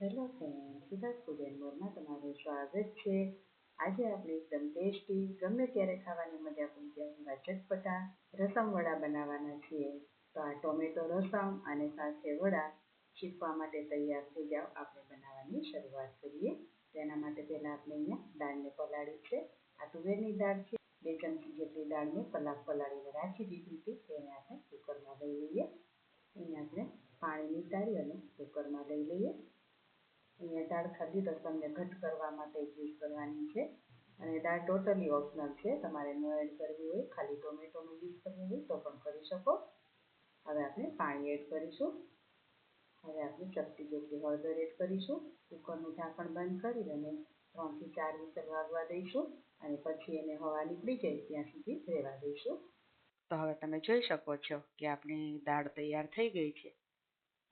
Hello friend Siddharth તમારું સ્વાગત છે. આજે આપણે એકદમ ટેસ્ટી, ગમે ત્યારે ખાવાની મજા પડી જાય ચટપટા, રસમ વડા બનાવવાના છીએ. તો આ ટોમેટો રસમ અને સાથે વડા શીખવા માટે તૈયાર થઈ જાઓ. આપણે બનાવવાની શરૂઆત કરીએ. તેના માટે પહેલાં આપણે અહીંયા દાળને પલાળી છે. આ તુવેરની દાળ છે. બે ચમચી જેટલી દાળને પલાક પલાળીને રાખી દીધી હતી. તેને આપણે કુકરમાં લઈ લઈએ. અહીંયા આપણે પાણી નીતારી અને કુકરમાં લઈ લઈએ. અહીંયા દાળ ખાધી તો તમને ઘટ કરવા માટે યુઝ કરવાની છે. અને દાળ ટોટલી ઓપ્શનલ છે. તમારે ન એડ કરવી હોય, ખાલી ટોમેટોનો યુઝ કરવો હોય તો પણ કરી શકો. હવે આપણે પાણી એડ કરીશું. હવે આપણે ચપટી જેટલી હળદર એડ કરીશું. કુકરનું ઢાંકણ બંધ કરી અને ત્રણથી ચાર વિસલ વાગવા દઈશું. અને પછી એને હવા નીકળી જાય ત્યાં સુધી રહેવા દઈશું. તો હવે તમે જોઈ શકો છો કે આપણી દાળ તૈયાર થઈ ગઈ છે.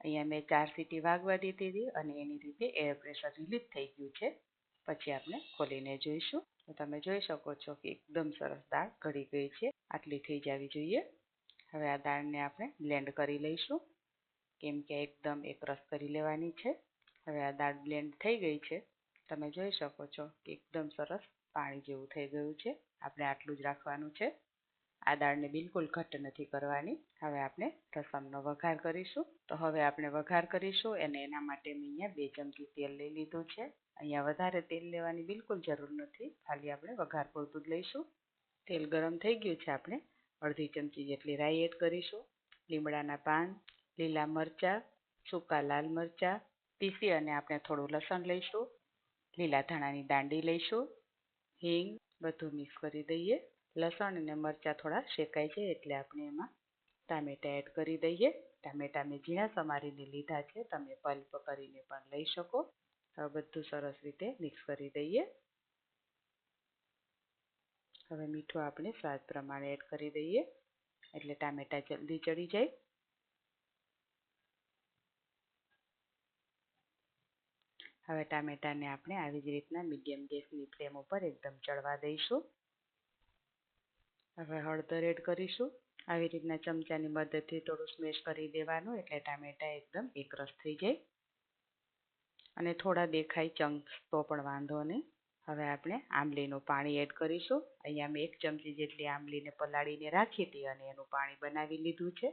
અહીંયા મેં ચાર સીટી વાગવા દીધી હતી અને એની રીતે એર પ્રેશર રિલીઝ થઈ ગયું છે. પછી આપણે ખોલીને જોઈશું. તો તમે જોઈ શકો છો કે એકદમ સરસ દાળ ઘડી ગઈ છે. આટલી થઈ જવી જોઈએ. હવે આ દાળને આપણે બ્લેન્ડ કરી લઈશું. કેમ કે એકદમ એકરસ કરી લેવાની છે. હવે આ દાળ બ્લેન્ડ થઈ ગઈ છે. તમે જોઈ શકો છો કે એકદમ સરસ પાણી જેવું થઈ ગયું છે. આપણે આટલું જ રાખવાનું છે. આ દાળને બિલકુલ ઘટ્ટ નથી કરવાની. હવે આપણે રસમનો વઘાર કરીશું. તો હવે આપણે વઘાર કરીશું અને એના માટે મેં અહીંયા બે ચમચી તેલ લઈ લીધું છે. અહીંયા વધારે તેલ લેવાની બિલકુલ જરૂર નથી. ખાલી આપણે વઘાર પૂરતું જ લઈશું. તેલ ગરમ થઈ ગયું છે, આપણે અડધી ચમચી જેટલી રાઈ એડ કરીશું. લીમડાના પાન, લીલા મરચાં, સૂકા લાલ મરચાં, પીસી અને આપણે થોડું લસણ લઈશું. લીલા ધાણાની દાંડી લઈશું. હિંગ બધું મિક્સ કરી દઈએ. લસણ અને મરચાં થોડા શેકાય જાય એટલે આપણે એમાં ટામેટા એડ કરી દઈએ. ટામેટા મેં ઝીણા સમારીને લીધા છે. તમે પલ્પ કરીને પણ લઈ શકો. હવે બધું સરસ રીતે મિક્સ કરી દઈએ. હવે મીઠું આપણે સ્વાદ પ્રમાણે એડ કરી દઈએ. એટલે ટામેટા જલ્દી ચડી જાય. હવે ટામેટાને આપણે આવી જ રીતના મીડિયમ ગેસની ફ્લેમ ઉપર એકદમ ચડવા દઈશું. હવે હળદર એડ કરીશું. આવી રીતના ચમચાની મદદથી થોડું સ્મેશ કરી દેવાનું એટલે ટામેટા એકદમ એકરસ થઈ જાય. અને થોડા દેખાય ચંક્સ તો પણ વાંધો નહીં. હવે આપણે આંબલીનું પાણી એડ કરીશું. અહીંયા મેં એક ચમચી જેટલી આંબલીને પલાળીને રાખી હતી અને એનું પાણી બનાવી લીધું છે.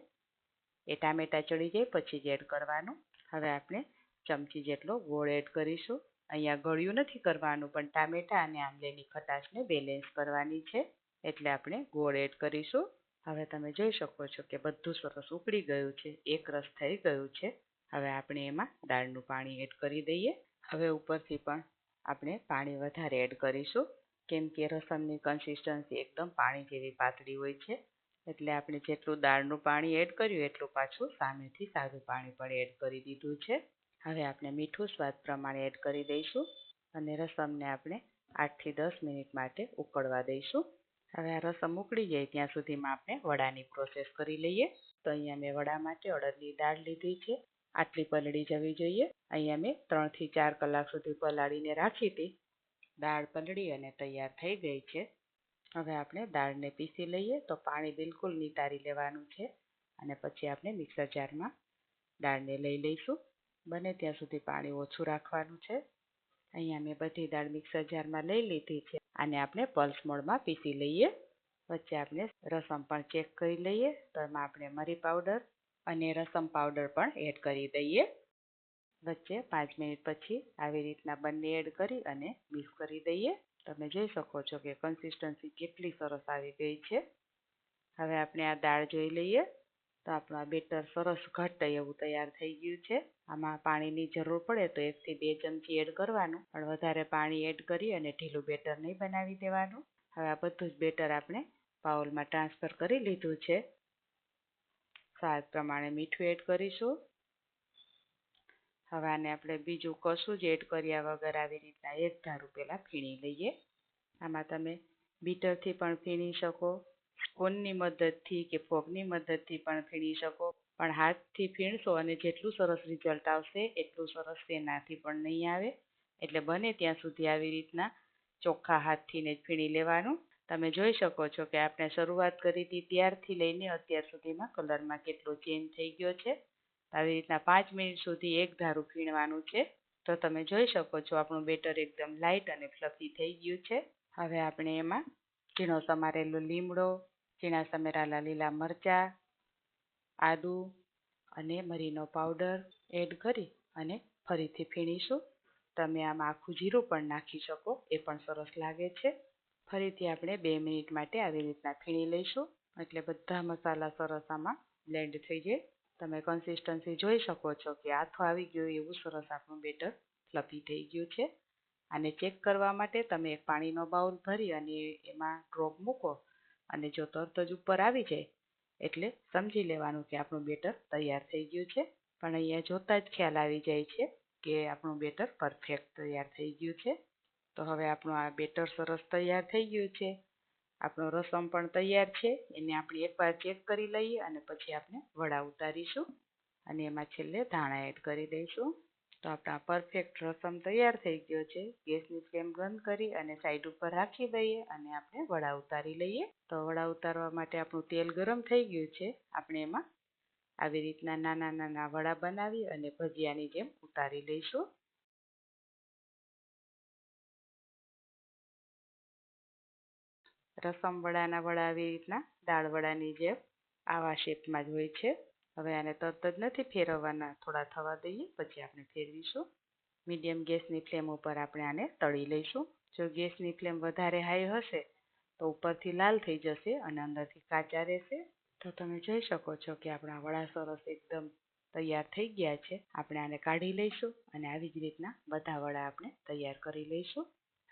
એ ટામેટા ચડી જાય પછી જ એડ કરવાનું. હવે આપણે ચમચી જેટલો ગોળ એડ કરીશું. અહીંયા ગળ્યું નથી કરવાનું પણ ટામેટા અને આંબલીની ખટાશને બેલેન્સ કરવાની છે. એટલે આપણે ગોળ એડ કરીશું. હવે તમે જોઈ શકો છો કે બધું સરસ ઉકળી ગયું છે, એક રસ થઈ ગયું છે. હવે આપણે એમાં દાળનું પાણી એડ કરી દઈએ. હવે ઉપરથી પણ આપણે પાણી વધારે એડ કરીશું. કેમ કે રસમની કન્સિસ્ટન્સી એકદમ પાણી જેવી પાતળી હોય છે. એટલે આપણે જેટલું દાળનું પાણી એડ કર્યું એટલું પાછું સામેથી સાદું પાણી પણ એડ કરી દીધું છે. હવે આપણે મીઠું સ્વાદ પ્રમાણે એડ કરી દઈશું. અને રસમને આપણે આઠથી દસ મિનિટ માટે ઉકળવા દઈશું. હવે આ રસમ ઉકળી જાય ત્યાં સુધીમાં આપણે વડાની પ્રોસેસ કરી લઈએ. તો અહીંયા મેં વડા માટે અડદની દાળ લીધી છે. આટલી પલળી જવી જોઈએ. અહીંયા મેં ત્રણથી ચાર કલાક સુધી પલાળીને રાખી હતી. દાળ પલળી અને તૈયાર થઈ ગઈ છે. હવે આપણે દાળને પીસી લઈએ તો પાણી બિલકુલ નિતારી લેવાનું છે. અને પછી આપણે મિક્સર જારમાં દાળને લઈ લઈશું. બને ત્યાં સુધી પાણી ઓછું રાખવાનું છે. અહીંયા મેં બધી દાળ મિક્સર જારમાં લઈ લીધી છે. આને આપણે પલ્સ મોડમાં પીસી લઈએ. વચ્ચે આપણે રસમ પણ ચેક કરી લઈએ. તો એમાં આપણે મરી પાવડર અને રસમ પાવડર પણ એડ કરી દઈએ. વચ્ચે પાંચ મિનિટ પછી આવી રીતના બંને એડ કરી અને મિક્સ કરી દઈએ. તમે જોઈ શકો છો કે કન્સિસ્ટન્સી કેટલી સરસ આવી ગઈ છે. હવે આપણે આ દાળ જોઈ લઈએ. તો આપણું આ બેટર સરસ ઘટ્ટ એવું તૈયાર થઈ ગયું છે. આમાં પાણીની જરૂર પડે તો એકથી બે ચમચી એડ કરવાનું. પણ વધારે પાણી એડ કરી અને ઢીલું બેટર નહીં બનાવી દેવાનું. હવે આ બધું જ બેટર આપણે બાઉલમાં ટ્રાન્સફર કરી લીધું છે. સ્વાદ પ્રમાણે મીઠું એડ કરીશું. હવે આને આપણે બીજું કશું જ એડ કર્યા વગર આવી રીતના એક ધારું પહેલાં ફીણી લઈએ. આમાં તમે બીટરથી પણ ફીણી શકો. સ્પૂનની મદદથી કે ફોગની મદદથી પણ ફીણી શકો. પણ હાથથી ફીણશો અને જેટલું સરસ રિઝલ્ટ આવશે, એટલું સરસ તેનાથી પણ નહીં આવે. એટલે બને ત્યાં સુધી આવી રીતના ચોખ્ખા હાથથી જ ફીણી લેવાનું. તમે જોઈ શકો છો કે આપણે શરૂઆત કરી હતી ત્યારથી લઈને અત્યાર સુધીમાં કલરમાં કેટલો ચેન્જ થઈ ગયો છે. આવી રીતના પાંચ મિનિટ સુધી એક ધારું ફીણવાનું છે. તો તમે જોઈ શકો છો આપણું બેટર એકદમ લાઇટ અને ફ્લફી થઈ ગયું છે. હવે આપણે એમાં ઝીણો સમારેલો લીમડો, ઝીણા સમેરાલા લીલા મરચાં, આદુ અને મરીનો પાવડર એડ કરી અને ફરીથી ફીણીશું. તમે આમાં આખું જીરું પણ નાખી શકો, એ પણ સરસ લાગે છે. ફરીથી આપણે બે મિનિટ માટે આવી રીતના ફીણી લઈશું. એટલે બધા મસાલા સરસ આમાં બ્લેન્ડ થઈ જાય. તમે કન્સિસ્ટન્સી જોઈ શકો છો કે આથો આવી ગયો, એવું સરસ આપણું બેટર ફ્લફી થઈ ગયું છે. આને ચેક કરવા માટે તમે એક પાણીનો બાઉલ ભરી અને એમાં ડ્રોપ મૂકો અને જો તરત જ ઉપર આવી જાય એટલે સમજી લેવાનું કે આપણું બેટર તૈયાર થઈ ગયું છે. પણ અહીંયા જોતાં જ ખ્યાલ આવી જાય છે કે આપણું બેટર પરફેક્ટ તૈયાર થઈ ગયું છે. તો હવે આપણું આ બેટર સરસ તૈયાર થઈ ગયું છે. આપણો રસમ પણ તૈયાર છે. એને આપણે એકવાર ચેક કરી લઈએ અને પછી આપણે વડા ઉતારીશું. અને એમાં છેલ્લે ધાણા એડ કરી દઈશું. તો આપણા પરફેક્ટ રસમ તૈયાર થઈ ગયો છે. ગેસની ફ્લેમ બંધ કરી અને સાઈડ ઉપર રાખી દઈએ અને આપણે વડા ઉતારી લઈએ. તો વડા ઉતારવા માટે આપણું તેલ ગરમ થઈ ગયું છે. આપણે એમાં આવી રીતના નાના નાના વડા બનાવી અને ભજીયાની જેમ ઉતારી લઈશું. રસમ વડાના વડા આવી રીતના દાળ વડાની જેમ આવા શેપમાં જ હોય છે. હવે આને તરત જ નથી ફેરવવાના. થોડા થવા દઈએ, પછી આપણે ફેરવીશું. મીડિયમ ગેસની ફ્લેમ ઉપર આપણે આને તળી લઈશું. જો ગેસની ફ્લેમ વધારે હાઈ હશે, તો ઉપરથી લાલ થઈ જશે અને અંદરથી કાચા રહેશે. તો તમે જોઈ શકો છો કે આપણા વડા સરસ એકદમ તૈયાર થઈ ગયા છે. આપણે આને કાઢી લઈશું અને આવી જ રીતના બધા વડા આપણે તૈયાર કરી લઈશું.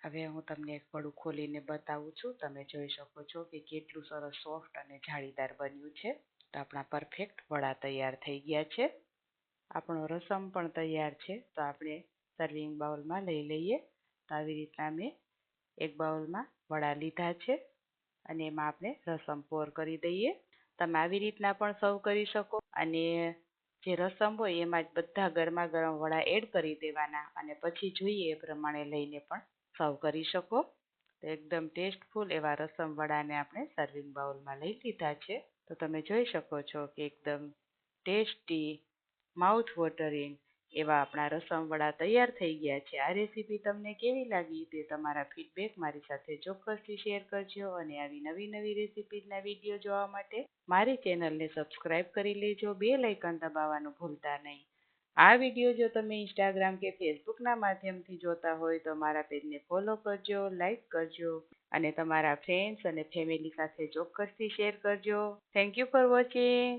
હવે હું તમને એક વડું ખોલીને બતાવું છું. તમે જોઈ શકો છો કે કેટલું સરસ સોફ્ટ અને જાળીદાર બન્યું છે. આપણા પરફેક્ટ વડા તૈયાર થઈ ગયા છે. આપણો રસમ પણ તૈયાર છે. તો આપણે સર્વિંગ બાઉલમાં લઈ લઈએ. તો આવી રીતના મેં એક બાઉલમાં વડા લીધા છે. અને એમાં આપણે રસમ પોર કરી દઈએ. તમે આવી રીતના પણ સર્વ કરી શકો. અને જે રસમ હોય એમાં જ બધા ગરમા ગરમ વડા એડ કરી દેવાના. અને પછી જોઈએ એ પ્રમાણે લઈને પણ સર્વ કરી શકો. તો એકદમ ટેસ્ટફુલ એવા રસમ વડાને આપણે સર્વિંગ બાઉલમાં લઈ લીધા છે. તો તમે જોઈ શકો છો કે એકદમ ટેસ્ટી માઉથ વોટરિંગ એવા આપણા રસમ વડા તૈયાર થઈ ગયા છે. આ રેસીપી તમને કેવી લાગી તે તમારા ફીડબેક મારી સાથે ચોક્કસથી શેર કરજો અને આવી નવી નવી રેસીપીના વીડિયો જોવા માટે મારી ચેનલને સબસ્ક્રાઈબ કરી લેજો. બે લાઇકન દબાવવાનું ભૂલતા નહીં. આ વીડિયો જો તમે ઇન્સ્ટાગ્રામ કે ફેસબુકના માધ્યમથી જોતા હોય તો મારા પેજને ફોલો કરજો લાઈક કરજો અને તમારા ફ્રેન્ડ્સ અને ફેમિલી સાથે ચોક્કસથી શેર કરજો. Thank you for watching